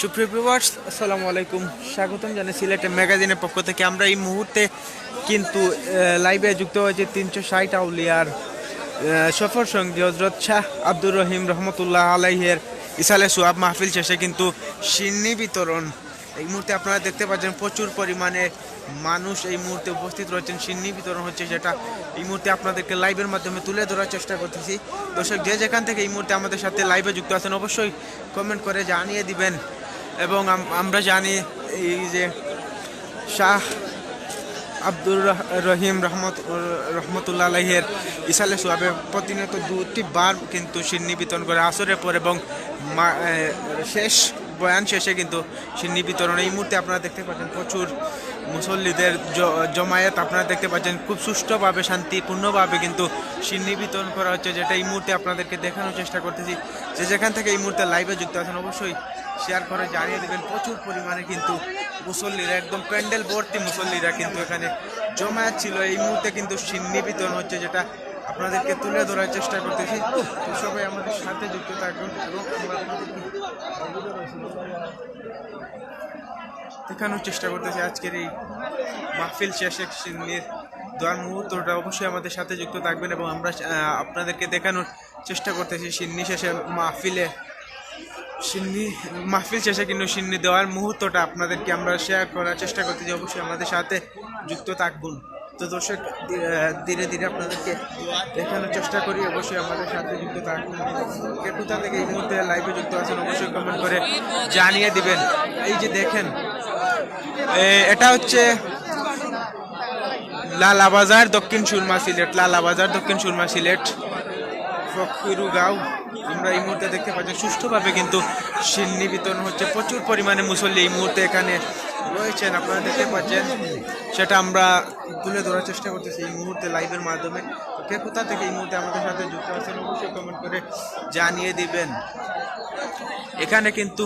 সুপ্রিয় আসসালামু আলাইকুম। স্বাগতম জানাই সিলেটের ম্যাগাজিনের পক্ষ থেকে। আমরা এই মুহূর্তে কিন্তু লাইভে যুক্ত হয়েছে তিনশো ষাট আউলিয়ার সফর সঙ্গী হজরত শাহ আব্দুর রহিম রহমতুল্লাহ আলাইহের ইসালে সুয়াব মাহফিল শেষে কিন্তু সিন্নি বিতরণ। এই মুহূর্তে আপনারা দেখতে পাচ্ছেন প্রচুর পরিমাণে মানুষ এই মুহূর্তে উপস্থিত রয়েছেন। সিন্নি বিতরণ হচ্ছে যেটা এই মুহূর্তে আপনাদেরকে লাইভের মাধ্যমে তুলে ধরার চেষ্টা করতেছি। দর্শক, যে যেখান থেকে এই মুহূর্তে আমাদের সাথে লাইভে যুক্ত আছেন, অবশ্যই কমেন্ট করে জানিয়ে দিবেন। এবং আমরা জানি এই যে শাহ আব্দুর রহিম রহমত রহমতুল্লাহ আলহের ইসালে সোয়াবে প্রতিনিয়ত দুটি বার কিন্তু সিন্নি বিতরণ করে আসরের পর এবং শেষ, বয়ান শেষে কিন্তু সিন্নি বিতরণ। এই মুহূর্তে আপনারা দেখতে পাচ্ছেন প্রচুর মুসল্লিদের জমায়েত। আপনারা দেখতে পাচ্ছেন খুব সুষ্ঠুভাবে, শান্তিপূর্ণভাবে কিন্তু সিন্নি বিতরণ করা হচ্ছে, যেটা এই মুহূর্তে আপনাদেরকে দেখানোর চেষ্টা করতেছি। যে যেখান থেকে এই মুহূর্তে লাইভে যুক্ত আছেন, অবশ্যই শেয়ার করে জানিয়ে দেবেন, প্রচুর পরিমাণে কিন্তু মুসল্লিরা, একদম প্যান্ডেল ভর্তি মুসল্লিরা কিন্তু এখানে জমায়েত ছিল। এই মুহূর্তে কিন্তু বিতরণ হচ্ছে, যেটা আপনাদেরকে তুলে ধরার চেষ্টা করতেছি। তো সবাই আমাদের সাথে যুক্ত থাকুন এবং দেখানোর চেষ্টা করতেছি আজকের এই মাহফিল শেষে সিন্নির দোয়ার মুহূর্তটা। অবশ্যই আমাদের সাথে যুক্ত থাকবেন এবং আমরা আপনাদেরকে দেখানোর চেষ্টা করতেছি সিন্নি শেষে মাহফিলে। সিন্নি মাহফিল শেষে কিন্তু সিন্নি দেওয়ার মুহূর্তটা আপনাদেরকে আমরা শেয়ার করার চেষ্টা করতেছি অবশ্যই আমাদের সাথে যুক্ত থাকবেন তো দর্শক ধীরে ধীরে আপনাদেরকে দেখানোর চেষ্টা করি। অবশ্যই আমাদের সাথে যুক্ত থাকবেন কে কোথা থেকে এই মুহূর্তে লাইভে যুক্ত আছেন অবশ্যই কমেন্ট করে জানিয়ে দিবেন। এই যে দেখেন এটা হচ্ছে লালাবাজার দক্ষিণ সুরমা সিলেট, লালাবাজার দক্ষিণ সুরমা সিলেট। ফকিরু গাঁও। আমরা এই মুহূর্তে দেখতে পাচ্ছি, সুষ্ঠুভাবে কিন্তু বিতরণ হচ্ছে। প্রচুর পরিমাণে মুসল্লি এই মুহূর্তে এখানে রয়েছেন। আপনারা দেখতে পাচ্ছেন, সেটা আমরা তুলে ধরার চেষ্টা করতেছি এই মুহূর্তে লাইভের মাধ্যমে। কে কোথা থেকে এই মুহূর্তে আমাদের সাথে যুক্ত আছেন, অবশ্যই কমেন্ট করে জানিয়ে দিবেন। এখানে কিন্তু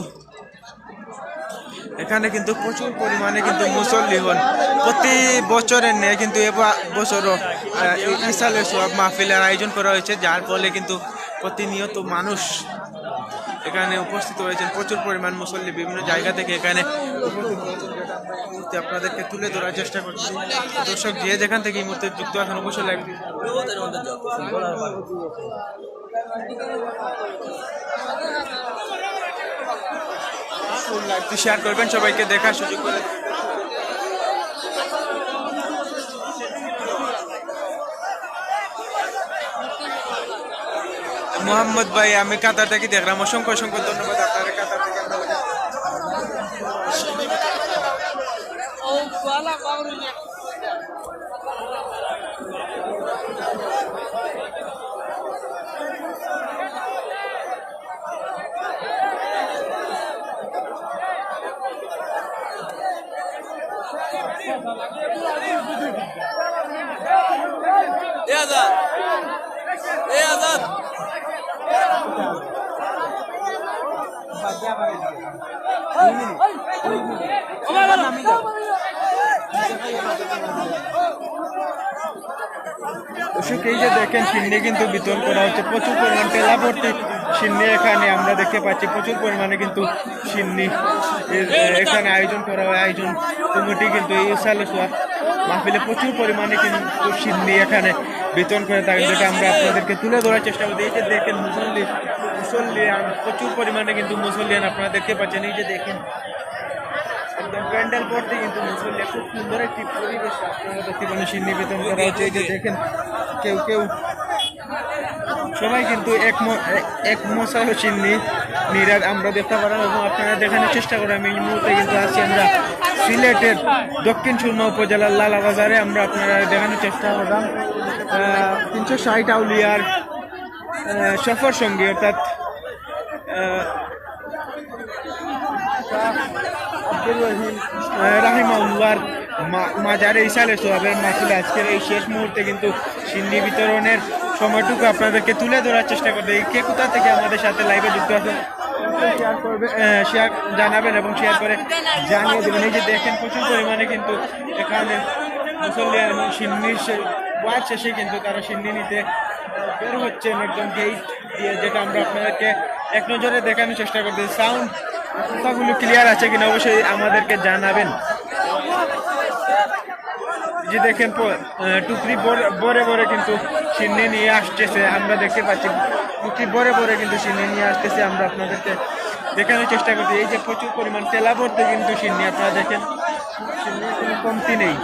এখানে কিন্তু প্রচুর পরিমাণে কিন্তু মুসল্লি হন। প্রতি বছরের নেই কিন্তু এবার বছরও সোয়াব মাহফিলের আয়োজন করা হয়েছে, যার ফলে কিন্তু প্রতিনিয়ত মানুষ এখানে উপস্থিত হয়েছেন। প্রচুর পরিমাণ মুসল্লি বিভিন্ন জায়গা থেকে এখানে আপনাদেরকে তুলে ধরার চেষ্টা করছি। দর্শক যে যেখান থেকে এই মুহূর্তে যুক্ত আছেন, অবশ্যই লাগবে লাইভটি শেয়ার করবেন, সবাইকে দেখার সুযোগ করে মোহাম্মদ ভাই, আমি কাতার থেকে দেখলাম। অসংখ্য অসংখ্য ধন্যবাদ আপনার কাতার এই যে দেখেন, সিন্নি কিন্তু বিতরণ করা হচ্ছে। প্রচুর পরিমাণ টেলা ভর্তি সিন্নি এখানে, আমরা দেখতে পাচ্ছি প্রচুর পরিমাণে কিন্তু সিন্নি এখানে আয়োজন করা হয়। আয়োজন কমিটি কিন্তু এই সালে মাহফিলে প্রচুর পরিমাণে কিন্তু সিন্নি এখানে বিতরণ করে থাকে। যেটা আমরা আপনাদেরকে তুলে ধরার চেষ্টা করি এই যে দেখেন, মুসল্লি, মুসল্লিয়ান, প্রচুর পরিমাণে কিন্তু মুসল্লিয়ান আপনারা দেখতে পাচ্ছেন। এই যে দেখেন প্যান্ডেল পড়তে কিন্তু মুসল্লি খুব সুন্দর একটি পরিবেশ পারেন করা হচ্ছে যে দেখেন, কেউ কেউ সবাই কিন্তু এক এক মশাই চিন্নি নিরাজ আমরা দেখতে পারলাম এবং আপনারা দেখানোর চেষ্টা করেন এই মুহূর্তে কিন্তু আছি আমরা সিলেটের দক্ষিণ সুরমা উপজেলার লালা বাজারে আমরা আপনারা দেখানোর চেষ্টা করলাম। তিনশো ষাট আউলিয়ার সফর সঙ্গী অর্থাৎ আব্দুর মাজারে ইসালে সোহাবের মাহফিল আজকের এই শেষ মুহূর্তে কিন্তু সিন্নি বিতরণের সময়টুকু আপনাদেরকে তুলে ধরার চেষ্টা করবে। কে কোথা থেকে আমাদের সাথে লাইভে যুক্ত আছেন? শেয়ার করবে শেয়ার জানাবেন এবং শেয়ার করে জানিয়ে দেবেন। এই যে দেখেন, প্রচুর পরিমাণে কিন্তু এখানে মুসল্লি এবং সিন্নির ওয়াজ শেষে কিন্তু তারা সিন্নি নিতে বের হচ্ছেন একদম গেট দিয়ে, যেটা আমরা আপনাদেরকে এক নজরে দেখানোর চেষ্টা করতেছি। সাউন্ড কথাগুলো ক্লিয়ার আছে কিনা অবশ্যই আমাদেরকে জানাবেন। যে দেখেন টুকরি বরে বরে কিন্তু সিন্নি নিয়ে আসতেছে। আমরা দেখতে পাচ্ছি টুকরি বরে বরে কিন্তু সিন্নি নিয়ে আসতেছে। আমরা আপনাদেরকে দেখানোর চেষ্টা করছি। এই যে প্রচুর পরিমাণ তেলা ভরতে কিন্তু সিন্নি, আপনারা দেখেন কোনো কমতি নেই।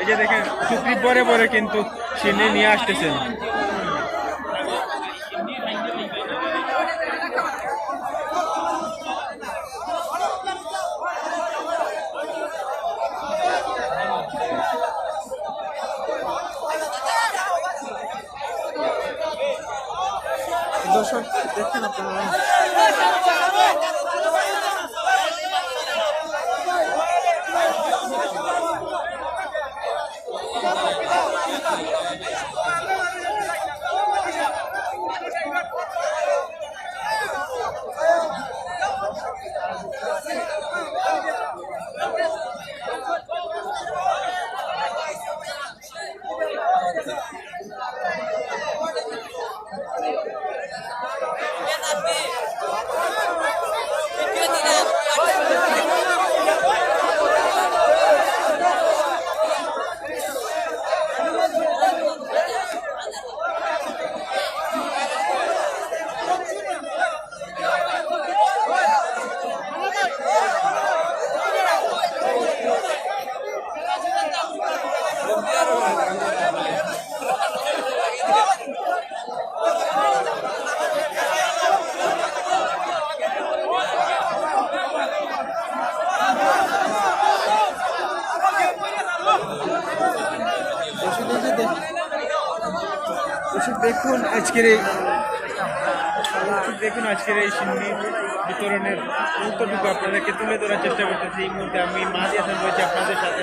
এই যে দেখেন টুকরি বরে বরে কিন্তু সিন্নি নিয়ে আসতেছেন আজকের এই দেখুন, আজকের এই সিন্নি বিতরণের মুহূর্তটুকু আপনাদেরকে তুলে ধরার চেষ্টা করতেছি। এই মুহূর্তে আমি মাঝে এখন রয়েছে আপনাদের সাথে।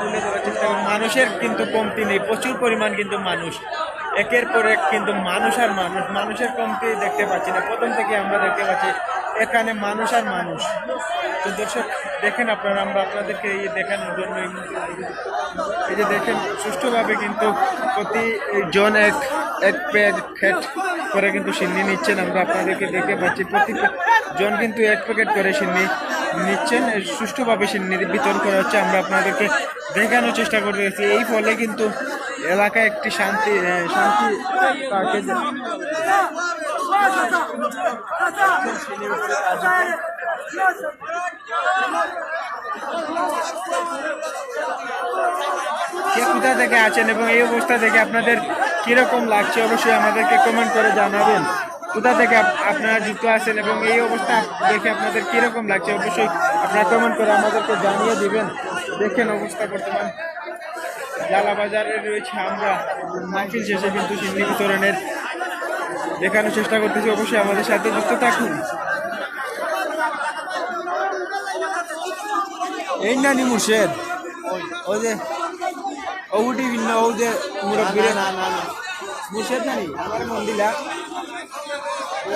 তুলে ধরার চেষ্টা করি মানুষের কিন্তু কমতি নেই, প্রচুর পরিমাণ কিন্তু মানুষ। একের পর এক কিন্তু মানুষ আর মানুষ। মানুষের কমতি দেখতে পাচ্ছি না। প্রথম থেকে আমরা দেখতে পাচ্ছি, এখানে মানুষ আর মানুষ। তো দর্শক দেখেন আপনারা, আমরা আপনাদেরকে এই দেখানোর জন্য এই যে দেখেন, সুষ্ঠুভাবে কিন্তু প্রতি জন এক এক প্যাকেট করে কিন্তু সিন্নি নিচ্ছেন। আমরা আপনাদেরকে দেখে পাচ্ছি, প্রতি জন কিন্তু এক প্যাকেট করে সিন্নি নিচ্ছেন। সুষ্ঠুভাবে সিন্নি বিতরণ করা হচ্ছে। আমরা আপনাদেরকে দেখানোর চেষ্টা করতেছি। এই ফলে কিন্তু এলাকায় একটি শান্তি শান্তি কোথা থেকে আছেন এবং এই অবস্থা দেখে আপনাদের কীরকম লাগছে? অবশ্যই আমাদেরকে কমেন্ট করে জানাবেন। কোথা থেকে আপনারা যুক্ত আছেন এবং এই অবস্থা দেখে আপনাদের কীরকম লাগছে? অবশ্যই আপনারা কমেন্ট করে আমাদেরকে জানিয়ে দিবেন। দেখেন অবস্থা বর্তমান। জালা বাজারে রয়েছে আমরা। মাহফিল শেষে কিন্তু সিন্নি বিতরণের দেখানোর চেষ্টা করতেছি। অবশ্যই আমাদের সাথে যুক্ত থাকুন। এই নানি মুর্শেদ। ওই যে ওটি ভিন্ন ও যে মুরব্বীরে। না না না মুর্শেদ নানি? আমার মন্দিরা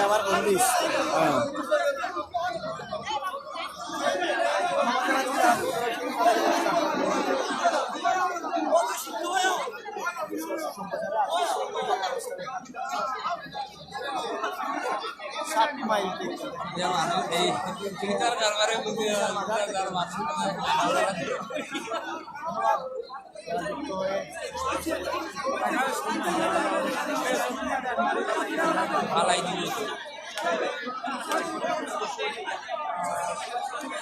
আমার মন্দির চিন্তার কারবারে বুঝে যার মানুষ পালাই দিল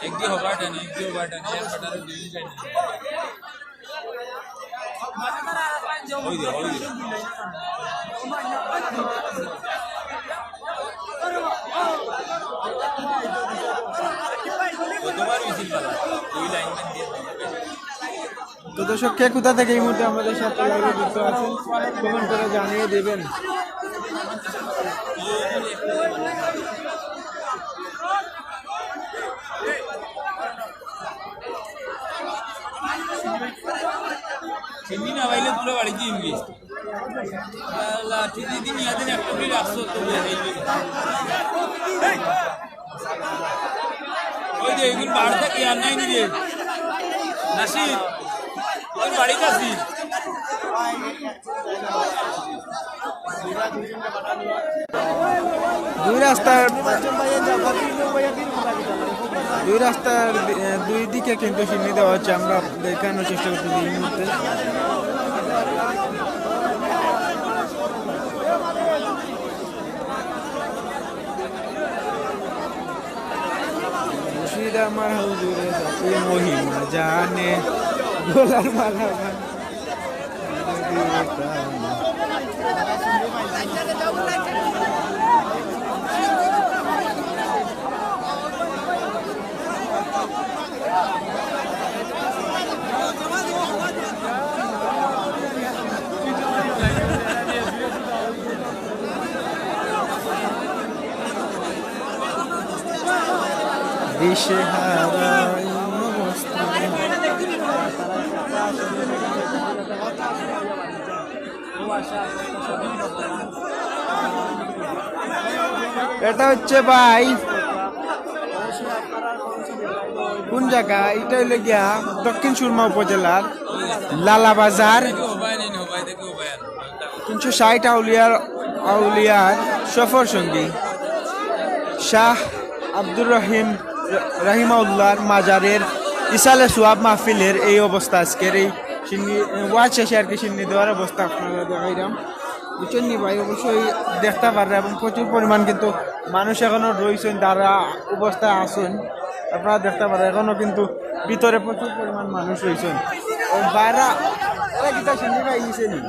একদি হবার টানি একদি হবার টানি এক বাটারে দিলি টানি ওই দে ওই দে কতবার মিছিল পালা দুই লাইন দিয়ে তো দর্শক, কে কোথা থেকে এই মুহূর্তে আমাদের সাথে যুক্ত আছেন, কমেন্ট করে জানিয়ে দেবেন। চিনি না পাইলে পুরো বাড়ি দিয়ে ইংলিশ লাঠি দিদি নিয়ে দিন একটা করে রাখছো তো ওই যে এগুলো বাড়ি থেকে আর নাই নিয়ে নাসির। বাড়িতে আসি দুই রাস্তার দুই রাস্তার দুই দিকে কিন্তু সিন্নি দেওয়া হচ্ছে। আমরা দেখানোর চেষ্টা করতেছি এই মুহূর্তে। আমার হুজুরে মহিমা জানে। গোলার মালা ভাঙে। এটা হচ্ছে ভাই, কোন জায়গা? এটা হইলে গিয়া দক্ষিণ সুরমা উপজেলার হবাই আর তিনশো ষাট আউলিয়ার আউলিয়ার সফর সঙ্গী শাহ আব্দুর রহিম রাহিমাউল্লাহর মাজারের ইসালে সুয়াব মাহফিলের এই অবস্থা আজকের। এই সিন্নি, ওয়াজ শেষে আর কি সিন্নি দেওয়ার অবস্থা আপনারা দেখাইলাম। বুঝছেন নি ভাই অবশ্যই দেখতে পারবে এবং প্রচুর পরিমাণ কিন্তু মানুষ এখনও রয়েছেন, যারা অবস্থায় আসুন আপনারা দেখতে পারেন এখনও কিন্তু ভিতরে প্রচুর পরিমাণ মানুষ রয়েছেন। ও বাইরা কিতা সিন্নি পাই গেছে নি?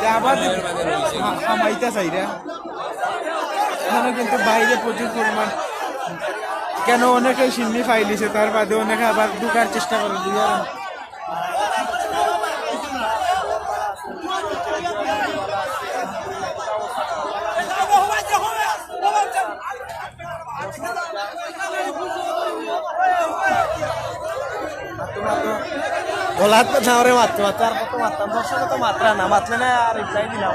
যে আবার কিন্তু বাইরে প্রচুর পরিমাণ কেন অনেকে সিন্নি ফাইলিছে তার বাদে অনেকে আবার ঢুকার চেষ্টা করে গলাত না ওরে মাত্র মাত্র আর কত মাত্রাম দর্শক তো মাত্রা না। মাতলে না আর রিপ্লাই দিলাম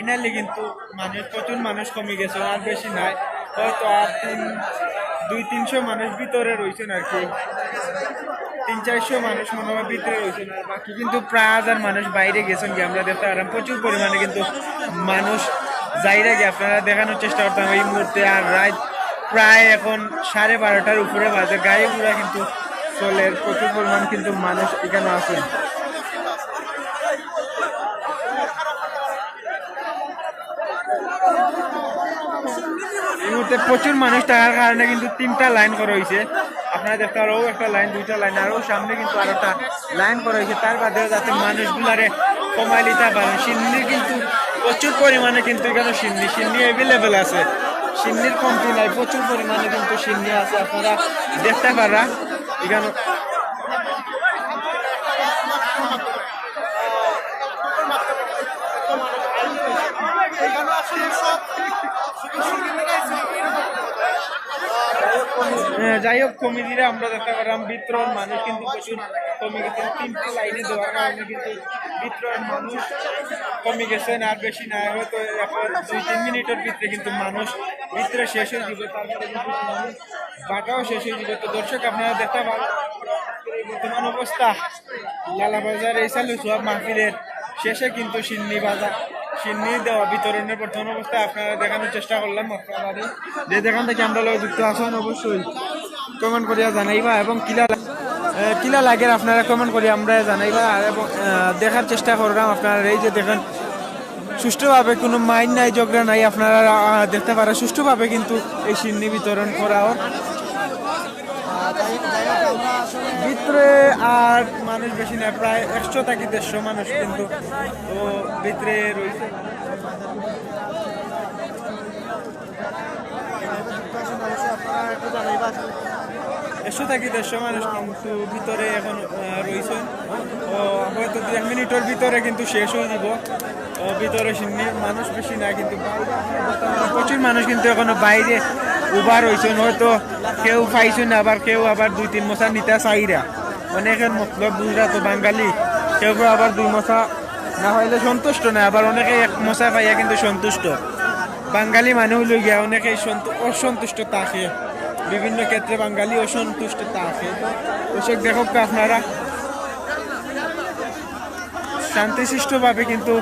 ফাইনালি কিন্তু মানুষ, প্রচুর মানুষ কমে গেছে, আর বেশি নাই। হয়তো আর তিন, দুই, তিনশো মানুষ ভিতরে রয়েছেন আর কি। তিন, চারশো মানুষ মনে হয় ভিতরে রয়েছেন, আর বাকি কিন্তু প্রায় হাজার মানুষ বাইরে গেছেন কি আমরা দেখতে পারলাম। প্রচুর পরিমাণে কিন্তু মানুষ যাইরে গিয়ে আপনারা দেখানোর চেষ্টা করতাম এই মুহূর্তে, আর রাত প্রায় এখন সাড়ে বারোটার উপরে বাজে। গাড়ি ঘোড়া কিন্তু চলে, প্রচুর পরিমাণ কিন্তু মানুষ এখানে আছেন মুহূর্তে প্রচুর মানুষ থাকার কারণে কিন্তু তিনটা লাইন করা হয়েছে। আপনারা দেখতে পারো, একটা লাইন, দুইটা লাইন আরও সামনে কিন্তু আর একটা লাইন করা হয়েছে। তার বাদেও যাতে মানুষগুলারে কমাই নিতে পারেন সিন্নি কিন্তু প্রচুর পরিমাণে কিন্তু এখানে সিন্নি। সিন্নি অ্যাভেলেবেল আছে। সিন্নির কমতি নাই, প্রচুর পরিমাণে কিন্তু সিন্নি আছে। আপনারা দেখতে পারা, এখানে যাই হোক, কমিটিরা আমরা দেখতে পারলাম বিত্রণ মানুষ কিন্তু প্রচুর কমে গেছে তিনটে লাইনে দেওয়ার কারণে কিন্তু বিত্রণ মানুষ কমে গেছেন আর বেশি না। হয়তো এখন দুই, তিন মিনিটের ভিতরে কিন্তু মানুষ ভিতরে শেষ হয়ে যাবে। তারপরে কিন্তু মানুষ বাটাও শেষ হয়ে যাবে। তো দর্শক, আপনারা দেখতে পারেন বর্তমান অবস্থা, লালাবাজার এই সালু সব মাহফিলের শেষে কিন্তু সিন্নি বাজার। সিন্নি দেওয়া, বিতরণের বর্তমান অবস্থা আপনারা দেখানোর চেষ্টা করলাম যে দেখান থেকে আমরা লোক যুক্ত আসেন অবশ্যই কমেন্ট করিয়া জানাইবা এবং কিলা কিলা লাগে আপনারা কমেন্ট করিয়া আমরা জানাইবা। আর এবং দেখার চেষ্টা করলাম আপনারা। এই যে দেখেন, সুষ্ঠুভাবে কোনো মাইন নাই, ঝগড়া নাই, আপনারা দেখতে পারেন। সুষ্ঠুভাবে কিন্তু এই সিন্নি বিতরণ করা ভিতরে আর মানুষ বেশি না প্রায় একশো থেকে দেড়শো মানুষ কিন্তু তো ভিতরে রয়েছে। একশো থাকি দেড়শো মানুষ কিন্তু ভিতরে এখন রয়েছেন ও, হয়তো দু এক মিনিটের ভিতরে কিন্তু শেষ হয়ে যাব। ও, ভিতরে মানুষ বেশি না কিন্তু প্রচুর মানুষ কিন্তু এখনও বাইরে উবার হয়েছেন হয়তো, কেউ পাইছেন আবার কেউ আবার দুই তিন মশা নিতে চাইরা। অনেকের মতলব বুঝরা তো বাঙালি, কেউ কেউ আবার দুই মশা না হইলে সন্তুষ্ট না আবার অনেকে এক মশা পাইয়া কিন্তু সন্তুষ্ট। বাঙালি মানুষ হইল গিয়া অনেকে অসন্তুষ্ট থাকে বিভিন্ন ক্ষেত্রে বাঙালি অসন্তুষ্ট থাকে তো দর্শক দেখো আপনারা। শান্তিশিষ্টভাবে কিন্তু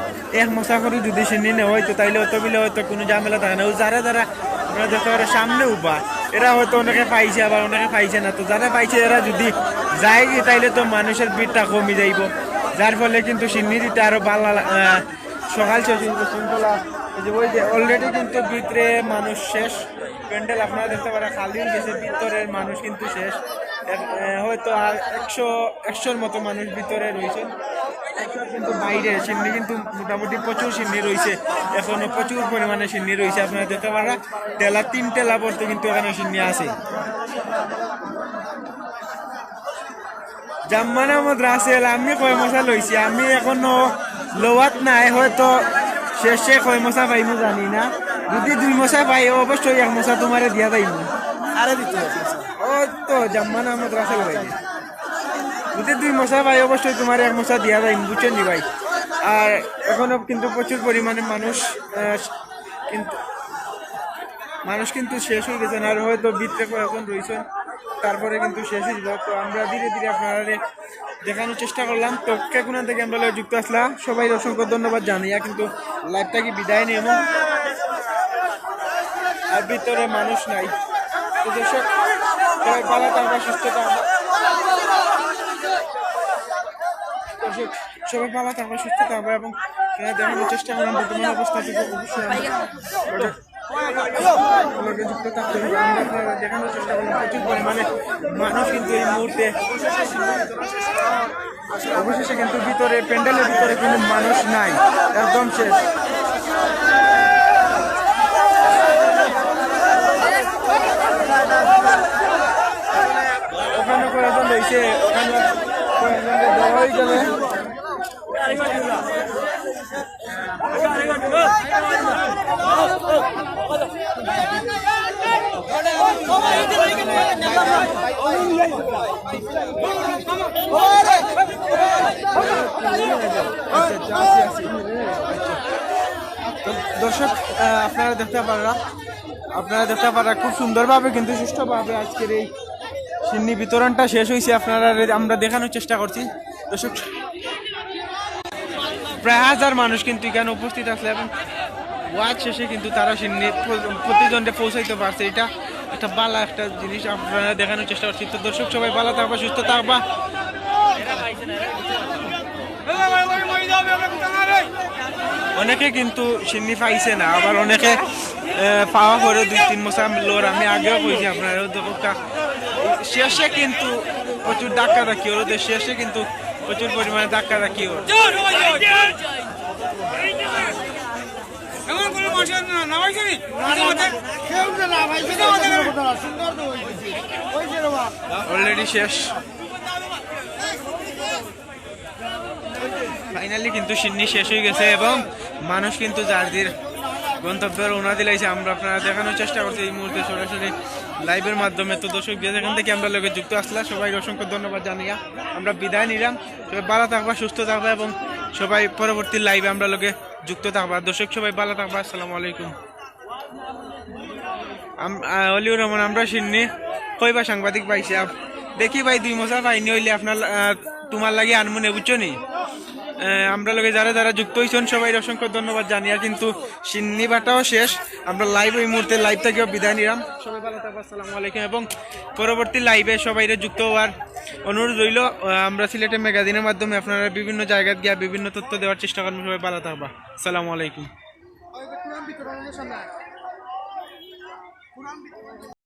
এক মশা করে যদি সিন্নি নেওয়া হয়তো তাইলে হয়তো বিলে হয়তো কোনো ঝামেলা থাকে না। ও যারা যারা আমরা দেখতে পারে সামনে উবা। এরা হয়তো অনেকে পাইছে আবার অনেকে পাইছে না। তো যারা পাইছে, এরা যদি যায় তাইলে তো মানুষের ভিড়টা কমে যাইব। যার ফলে কিন্তু সিন্নি দিতে আরও পাল্লা সকাল শৃঙ্খলা ওই যে অলরেডি কিন্তু ভিতরে মানুষ শেষ। প্যান্ডেল আপনারা দেখতে পারেন, খালি গেছে ভিতরের মানুষ কিন্তু শেষ। হয়তো একশো, একশোর মতো মানুষ ভিতরে রয়েছে। কিন্তু বাইরে সিন্নি কিন্তু মোটামুটি প্রচুর সিন্নি রয়েছে। এখনও প্রচুর পরিমাণে সিন্নি রয়েছে, আপনারা দেখতে পারেন টেলা তিন টেলা পড়তে কিন্তু এখানে সিন্নি আছে। জাম্মান আহমদ রাসেল আমি কয় মশা লইছি, আমি এখনও লোয়াত নাই, হয়তো শেষে কয় মশা পাইমু জানি না। যদি দুই মশা পাই, অবশ্যই এক মশা তোমারে দিয়া পাইমু আরে দিতে তো জাম্মান আহমদ রাসেল ভাই। যদি দুই মশা পাই অবশ্যই তোমার এক মশা দিয়া যায় বুঝছেন নি ভাই? আর এখনও কিন্তু প্রচুর পরিমাণে মানুষ কিন্তু মানুষ কিন্তু শেষ হয়ে গেছেন, আর হয়তো ভিতরে এখন রয়েছেন, তারপরে কিন্তু শেষ হয়ে যাবে। তো আমরা ধীরে ধীরে আপনারা দেখানোর চেষ্টা করলাম। তো কোন থেকে আমরা যুক্ত আসলাম। সবাই অসংখ্য ধন্যবাদ জানিয়া কিন্তু লাইফটা কি বিদায় নিয়ে এবং আর ভিতরে মানুষ নাই। তো দর্শক ভালো থাকবা, সুস্থ থাকবা। সবাই ভালো থাকবা, সুস্থ থাকবা এবং দেখানোর চেষ্টা করলাম বর্তমান অবস্থা থেকে অবশ্যই যুক্ত দেখানোর চেষ্টা করলাম প্রচুর পরিমাণে মানুষ কিন্তু এই মুহূর্তে অবশেষে কিন্তু ভিতরে, প্যান্ডেলের ভিতরে কিন্তু মানুষ নাই, একদম শেষ ওখানে রয়েছে ওখানে দর্শক আপনারা দেখতে পারা আপনারা দেখতে পারা খুব সুন্দরভাবে কিন্তু সুষ্ঠুভাবে আজকের এই সিন্নি বিতরণটা শেষ হয়েছে আপনারা আমরা দেখানোর চেষ্টা করছি। দর্শক, প্রায় হাজার মানুষ কিন্তু এখানে উপস্থিত আসলে এবং ওয়াজ শেষে কিন্তু তারা সিন্নি প্র- প্রতিদ্বন্দ্বে পৌঁছাইতে পারছে। এটা একটা বালা একটা জিনিস, আপনারা দেখানোর চেষ্টা করছি। তো দর্শক, সবাই ভালো থাকবা, সুস্থ থাকবা। অনেকে কিন্তু সিন্নি পাইছে না, আবার অনেকে পাওয়া করে দুই, তিন মশা লোর আমি আগেও কইছি আপনার শেষে কিন্তু প্রচুর ধাক্কা রাখি ওর শেষে কিন্তু প্রচুর পরিমাণে ধাক্কা রাখি ওর অলরেডি শেষ। ফাইনালি কিন্তু সিন্নি শেষ হয়ে গেছে, এবং মানুষ কিন্তু জার্জির গন্তব্যে রওনা দিলাইছে আমরা আপনারা দেখানোর চেষ্টা করছি এই মুহূর্তে সরাসরি লাইভের মাধ্যমে। তো দর্শক যে যেখান থেকে আমরা লোকে যুক্ত আসলাম। সবাইকে অসংখ্য ধন্যবাদ জানিয়া আমরা বিদায় নিলাম। সবাই ভালো থাকবা, সুস্থ থাকবা এবং সবাই পরবর্তী লাইভে আমরা লোকে যুক্ত থাকবা। দর্শক, সবাই ভালো থাকবা। আসসালামু আলাইকুম। অলিউর রহমান, আমরা সিন্নি। কইবা সাংবাদিক পাইছি দেখি ভাই, দুই মশা পাইনি হইলে আপনার তোমার লাগে আনমনে, বুঝছ নি? আমরা লোকে যারা যারা যুক্ত হয়েছেন সবাই অসংখ্য ধন্যবাদ জানি। আর কিন্তু সিন্নি বাটাও শেষ। আমরা লাইভ এই মুহূর্তে লাইভ থেকেও বিদায় নিলাম। সবাই ভালো থাকব আসসালামু আলাইকুম। এবং পরবর্তী লাইভে সবাই যুক্ত হওয়ার অনুরোধ রইল। আমরা সিলেটের ম্যাগাজিনের মাধ্যমে আপনারা বিভিন্ন জায়গায় গিয়ে বিভিন্ন তথ্য দেওয়ার চেষ্টা করবেন সবাই ভালো থাকবা। আসসালামু আলাইকুম।